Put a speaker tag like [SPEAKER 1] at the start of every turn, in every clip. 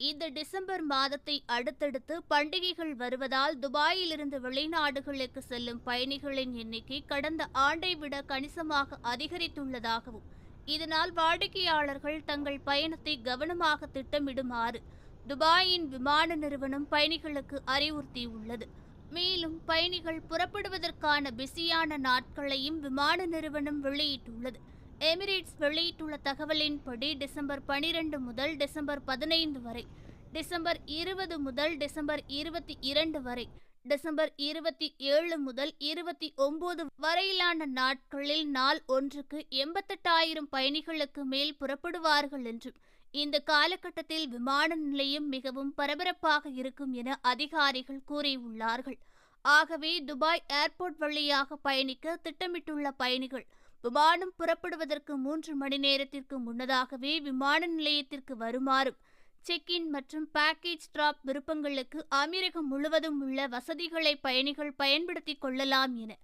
[SPEAKER 1] இந்த டிசம்பர் மாதத்தை அடுத்தடுத்து பண்டிகைகள் வருவதால் துபாயிலிருந்து வெளிநாடுகளுக்கு செல்லும் பயணிகளின் எண்ணிக்கை கடந்த ஆண்டை விட கணிசமாக அதிகரித்துள்ளதாகவும் இதனால் வாடிக்கையாளர்கள் தங்கள் பயணத்தை கவனமாக திட்டமிடுமாறு துபாயின் விமான நிறுவனம் பயணிகளுக்கு அறிவுறுத்தியுள்ளது. மேலும் பயணிகள் புறப்படுவதற்கான பிஸியான நாட்களையும் விமான நிறுவனம் வெளியிட்டுள்ளது. எமிரேட்ஸ் வெளியிட்டுள்ள தகவலின்படி டிசம்பர் பனிரெண்டு முதல் டிசம்பர் பதினைந்து வரை டிசம்பர் இருபது முதல் டிசம்பர் இருபத்தி இரண்டு வரை டிசம்பர் இருபத்தி ஏழு முதல் இருபத்தி ஒன்பது வரையிலான நாட்களில் நாள் ஒன்றுக்கு எண்பத்தெட்டாயிரம் பயணிகளுக்கு மேல் புறப்படுவார்கள் என்றும் இந்த காலகட்டத்தில் விமான நிலையம் மிகவும் பரபரப்பாக இருக்கும் என அதிகாரிகள் கூறியுள்ளார்கள். ஆகவே துபாய் ஏர்போர்ட் வழியாக பயணிக்க திட்டமிட்டுள்ள பயணிகள் விமானம் புறப்படுவதற்கு மூன்று மணி நேரத்திற்கு முன்னதாகவே விமான நிலையத்திற்கு வருமாறும் செக் இன் மற்றும் பேக்கேஜ் டிராப் விருப்பங்களுக்கு அமீரகம் முழுவதும் உள்ள வசதிகளை பயணிகள் பயன்படுத்திக் கொள்ளலாம் என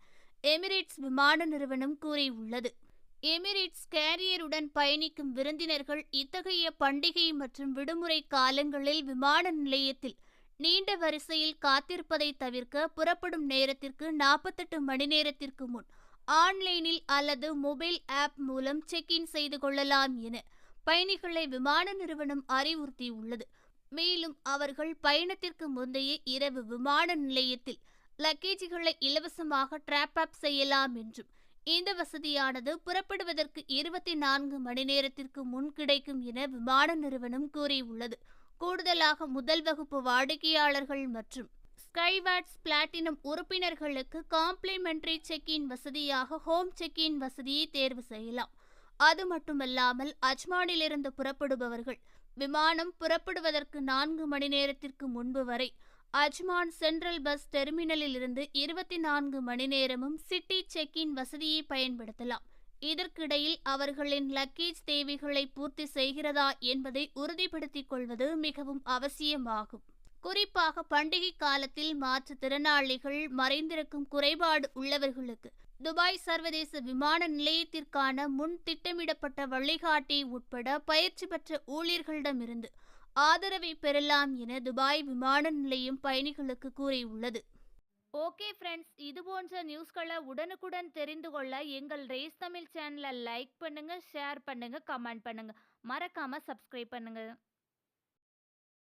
[SPEAKER 1] எமிரேட்ஸ் விமான நிறுவனம் கூறியுள்ளது. எமிரேட்ஸ் கேரியருடன் பயணிக்கும் விருந்தினர்கள் இத்தகைய பண்டிகை மற்றும் விடுமுறை காலங்களில் விமான நிலையத்தில் நீண்ட வரிசையில் காத்திருப்பதை தவிர்க்க புறப்படும் நேரத்திற்கு நாற்பத்தெட்டு மணி நேரத்திற்கு முன் ஆன்லைனில் அல்லது மொபைல் ஆப் மூலம் செக் இன் செய்து கொள்ளலாம் என பயணிகளை விமான நிறுவனம் அறிவுறுத்தியுள்ளது. மேலும் அவர்கள் பயணத்திற்கு முந்தைய இரவு விமான நிலையத்தில் லக்கேஜ்களை இலவசமாக டிராப் அப் செய்யலாம் என்றும் இந்த வசதியானது புறப்படுவதற்கு இருபத்தி நான்கு மணி நேரத்திற்கு முன் கிடைக்கும் என விமான நிறுவனம் கூறியுள்ளது. கூடுதலாக முதல் வகுப்பு வாடிக்கையாளர்கள் மற்றும் ஸ்கைவேட்ஸ் பிளாட்டினம் உறுப்பினர்களுக்கு காம்ப்ளிமெண்ட்ரி செக்இன் வசதியாக ஹோம் செக்கின் வசதியை தேர்வு செய்யலாம். அது மட்டுமல்லாமல் அஜ்மானிலிருந்து புறப்படுபவர்கள் விமானம் புறப்படுவதற்கு நான்கு மணி நேரத்திற்கு முன்பு வரை அஜ்மான் சென்ட்ரல் பஸ் டெர்மினலில் இருந்து இருபத்தி நான்கு மணி நேரமும் சிட்டி செக்கின் வசதியை பயன்படுத்தலாம். இதற்கிடையில் அவர்களின் லக்கேஜ் தேவைகளை பூர்த்தி செய்கிறதா என்பதை உறுதிப்படுத்திக் கொள்வது மிகவும் அவசியமாகும். குறிப்பாக பண்டிகை காலத்தில் மாற்றுத்திறனாளிகள் மறைந்திருக்கும் குறைபாடு உள்ளவர்களுக்கு. துபாய் சர்வதேச விமான நிலையத்திற்கான முன் திட்டமிடப்பட்ட வழிகாட்டி உட்பட பயிற்சி பெற்ற ஊழியர்களிடமிருந்து ஆதரவை பெறலாம் என துபாய் விமான நிலையம் பயணிகளுக்கு கூறியுள்ளது. ஓகே ஃப்ரெண்ட்ஸ் இது போன்ற நியூஸ்களை உடனுக்குடன் தெரிந்து கொள்ள எங்கள் ரேஸ் தமிழ் சேனலை லைக் பண்ணுங்கள் ஷேர் பண்ணுங்கள் கமெண்ட் பண்ணுங்கள் மறக்காமல் சப்ஸ்கிரைப் பண்ணுங்கள்